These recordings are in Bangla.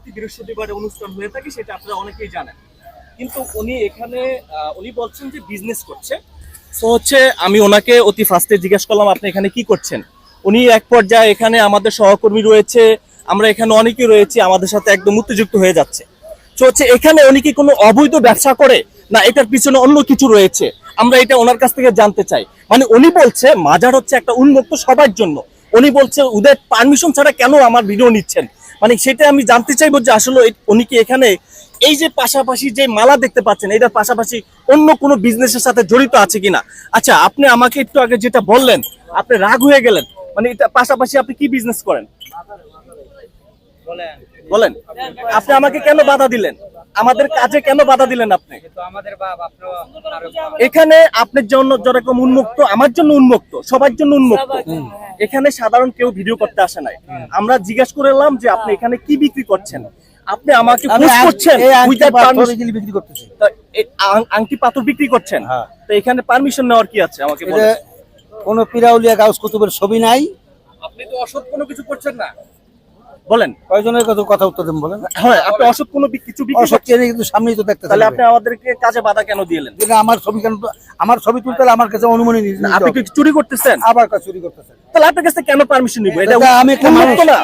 প্রতি বৃহস্পতিবারে অনুষ্ঠান হয়ে থাকে, সেটা আপনারা অনেকেই জানেন। কিন্তু উনি এখানে উনি বলছেন যে বিজনেস করছে। তো হচ্ছে আমি ওনাকে অতি ফার্স্টে জিজ্ঞেস করলাম, আপনি এখানে কি করছেন? উনি এক পর্যায়ে এখানে আমাদের সহকর্মী রয়েছে, আমরা এখানে অনেকেই রয়েছি, আমাদের সাথে একদম উত্তেযুক্ত হয়ে যাচ্ছে। তো হচ্ছে এখানে উনি কি কোনো অবৈধ ব্যবসা করে, না এটার পিছনে অন্য কিছু রয়েছে? আমরা এটা ওনার কাছ থেকে জানতে চাই। মানে উনি বলছে, মাজার হচ্ছে একটা উন্মুক্ত সবার জন্য। উনি বলছে ওদের পারমিশন ছাড়া কেন আমার ভিডিও নিচ্ছেন? মানে সেটা আমি জানতে চাইব যে আসলে উনি কি এখানে এই যে পাশাপাশি যে মালা দেখতে পাচ্ছেন, এটার পাশাপাশি অন্য কোনো বিজনেসের সাথে জড়িত আছে কিনা? আচ্ছা আপনি আমাকে একটু আগে যেটা বললেন, আপনি রাগ হয়ে গেলেন মানে এটা পাশাপাশি আপনি কি বিজনেস করেন? বলেন, আপনি আমাকে কেন বাধা দিলেন? আমাদের কাজে কেন বাধা দিলেন আপনি? এখানে আপনার জন্য যেরকম উন্মুক্ত, আমার জন্য উন্মুক্ত, সবার জন্য উন্মুক্ত। এখানে সাধারণ কেউ ভিডিও করতে আসে নাই। আমরা জিজ্ঞাসা করলাম যে আপনি এখানে কি বিক্রি করছেন? আপনি আমাকে পোস্ট করছেন পাথর বিক্রি করতেছি। তো এই আংটি পাথর বিক্রি করছেন? হ্যাঁ। তো এখানে পারমিশন নেওয়ার কি আছে আমাকে কোন বলেন। কোনো পিরাউলিয়া গাউস কুতুবের ছবি নাই। আপনি তো অসৎ কোনো কিছু করছেন না। বলেন। কয়জনের কত কথা উত্তর দেন বলেন। হ্যাঁ আপনি অসৎ কোনো কিছু বিক্রি করছেন কিন্তু সামনেই তো দেখতে তাহলে আপনি আমাদেরকে কাজে বাধা কেন দিলেন আমার ছবি কেন আমার ছবি তুলতে আমার কাছে অনুমতি আপনি কি চুরি করতেছেন? আবার কাজ চুরি করতেছে তাহলে আপনার কাছে কেন পারমিশন নিব? এটা আমি একটা উন্মুক্ত মানুষ। না।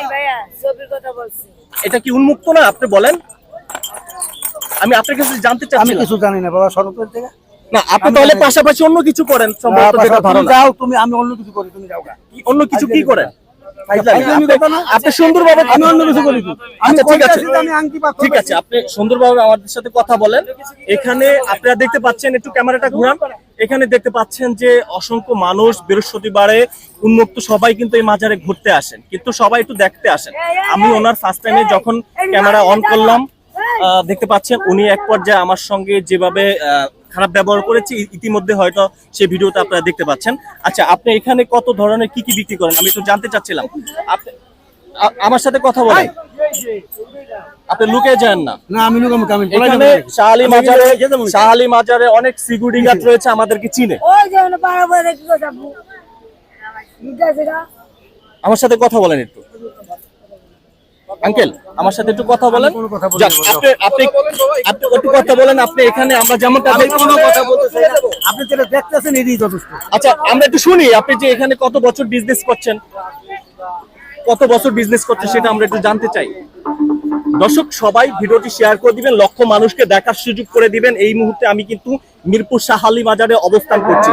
ছবির কথা বলছি। এটা কি উন্মুক্ত না? আপনি বলেন। আমি আপনার কাছে জানতে আমি কিছু জানি না বাবা সরকার থেকে না আপনি তাহলে পাশাপাশি অন্য কিছু করেন। সম্ভবত যেটা ধারণা যাও তুমি আমি অন্য কিছু করি তুমি যাও কি- অন্য কিছু কি করেন? আপনি- কথা না? আপনি সুন্দরভাবে আমি অন্য কিছু করি আচ্ছা, ঠিক আছে। কইতাছি যে আমি আংটি পাথর ঠিক আছে আপনি সুন্দরভাবে আমাদের সাথে কথা বলেন। এখানে আপনারা দেখতে পাচ্ছেন একটু ক্যামেরাটা ঘুরান। এখানে দেখতে পাচ্ছেন যে অসংখ্য মানুষ বৃহস্পতিবারে উন্মুক্ত সবাই কিন্তু এই মাজারে ঘুরতে আসেন। কিন্তু সবাই একটু দেখতে আসেন। আমি ওনার ফার্স্ট টাইমে যখন ক্যামেরা অন করলাম আহ, দেখতে পাচ্ছেন উনি এক পর্যায়ে আমার সঙ্গে যেভাবে আহ, খারাপ ব্যবহার করেছে ইতিমধ্যে হয়তো সেই ভিডিওটা আপনারা দেখতে পাচ্ছেন। আচ্ছা আপনি এখানে কত ধরনের কি কি বিক্রি করেন? আমি একটু জানতে চাচ্ছিলাম। আমার সাথে কথা বলেন। আপনি লুকে যান না। না আমি লোক আমি এখানে শাহালি মাজারে শাহালি মাজারে অনেক সিকিউরিটি গার্ড রয়েছে আমাদেরকে চিনে। ওই যে পাড়া পরে কি কথা আমার সাথে কথা বলেন একটু। আঙ্কেল আমার সাথে একটু কথা বলেন। আপনি আপনি আপনি একটু কথা বলেন আপনি এখানে আমরা যেমনটা কোনো কথা বলতে চাই আপনি যেটা দেখতেছেন এটাই যথেষ্ট। আচ্ছা আমরা একটু শুনি আপনি যে এখানে কত বছর বিজনেস করছেন? কত বছর বিজনেস করছেন সেটা আমরা একটু জানতে চাই। দর্শক সবাই ভিডিওটি শেয়ার করে দিবেন লক্ষ মানুষকে দেখার সুযোগ করে দিবেন। এই মুহূর্তে আমি কিন্তু মিরপুর শাহালি বাজারে অবস্থান করছি।